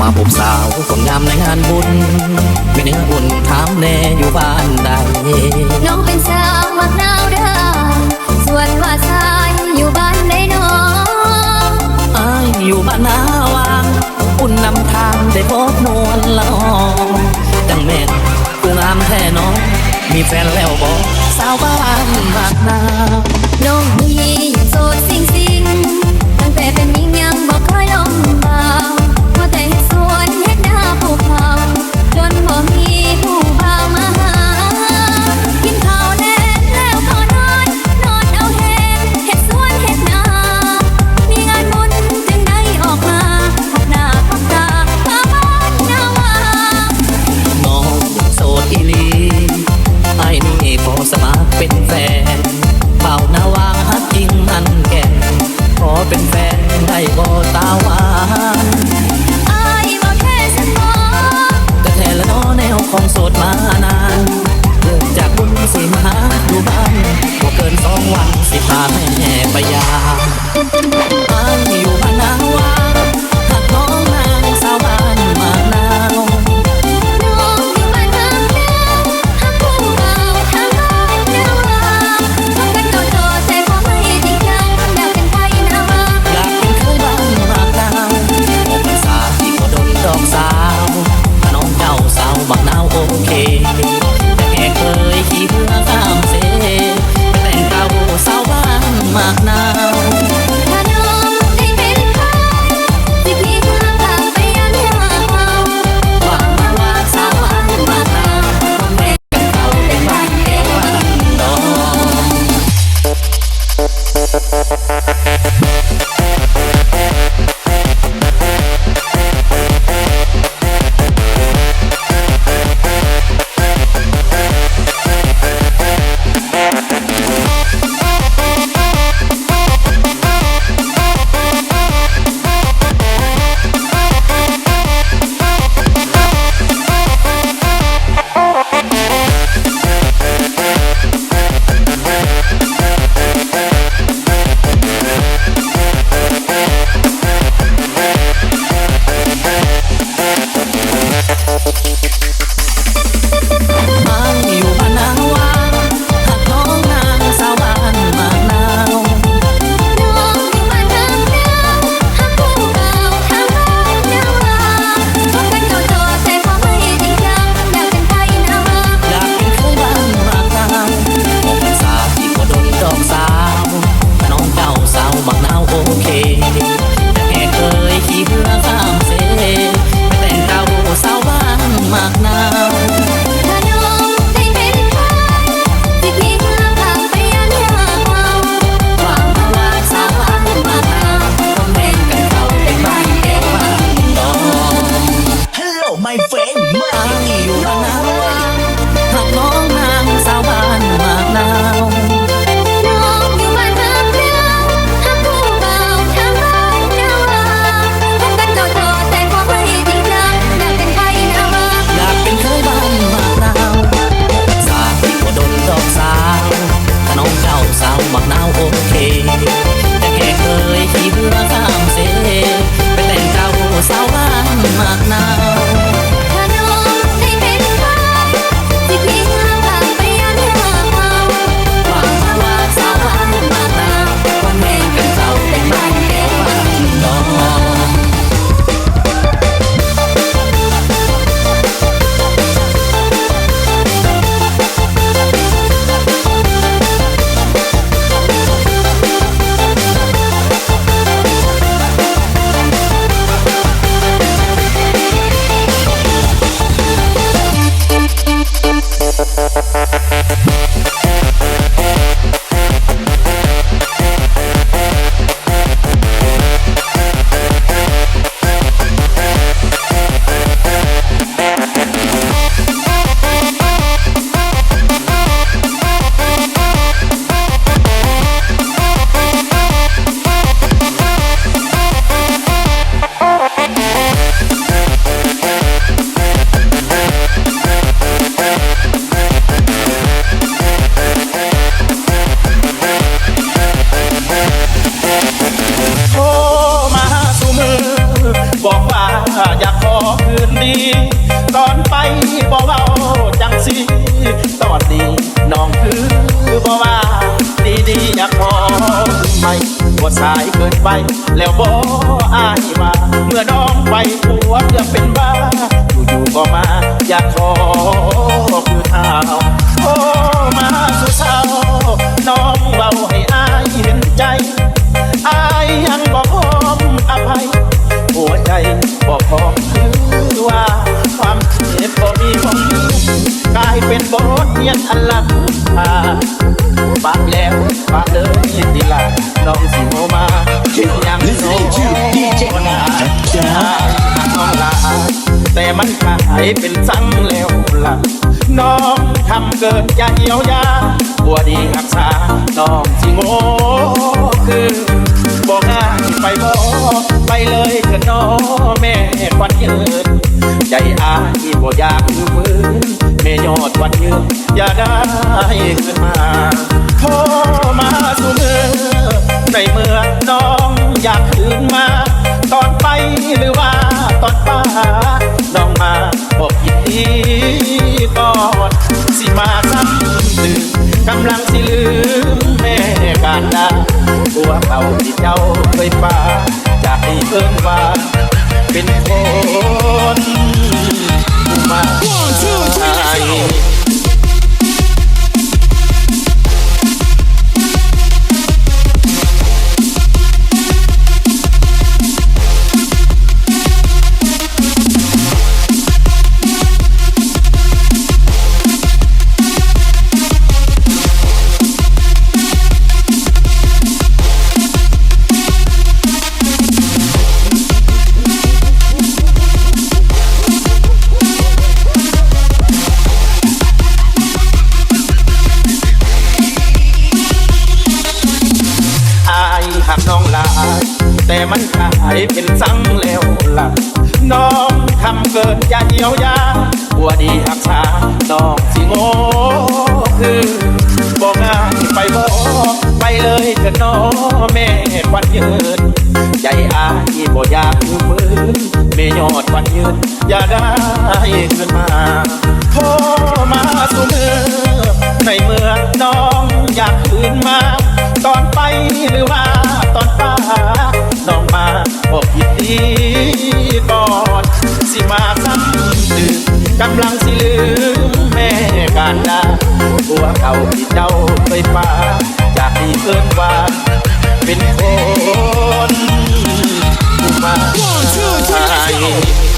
มาผมสาวคนงามในงานบุญไม่เนื้อบุญถามแน่อยู่บ้านใดน้องเป็นสาวมักนาวเด้อส่วนว่าชายอยู่บ้านไหนน้องอายอยู่บ้านนาวางอุ่นนำทางได้พบนวลละอองดังแม่นกูงามแท่น้อง มีแฟนแล้วบอกสาวบ้านมากนาวน้อง ไปแล้วบออายว่าเมื่อน้องไปผัวเพื่อเป็นบ้าอยู่ๆก็มาอยากขอคือเท้าโอ้มาสู่เศร้าน้องเบาให้อายเห็นใจอายยังบอกพร้อมอภัย หัวใจบอกพร้อมคือว่าความเจ็บบ่มีของยืนกลายเป็นบทเรียนอันลับพาฝากแล้วฝากเลยติ มันขายเป็นสังแล้วล่ะ น้องทำเกินจะเยียวยาบัวดีรักษา น้องสิโง่คือบอกง่ายไปบอกไปเลยเถอะน้องแม่ควันยืนใจอายบ่อยากยืมืนแม่ยอดวันยืนอย่าได้ขึ้นมาโทรมาสู่มือในเมื่อน้องอยากคืนมา ป้า น้องมาบอกยินดีก่อนสิมาซ้ำตื่นกำลังสิลืมแม่การดาตัวเขาที่เจ้าเคยป่าจะให้เอิ้งว่าเป็นคนผู้มาให้อ ยียวยาบัวดีหักษาน้องสิโง่คือบอกง่าไปบอกไปเลยเถอะน้องแม่ควันยืน ใจอายบ่อยากอยู่มือแม่ยอดควันยืน อย่าได้ขึ้นมาโทรมาสู่มือในเมื่อน้องอยากคืนมา ตอนไปหรือว่าตอนป้าน้องมาบอกยินดีก่อนสิมา กำลังสิลืมแม่การดาตัวเก่าที่เจ้าเคยฟ้าจะให้เอิ้นว่าเป็นคนผู้มาใ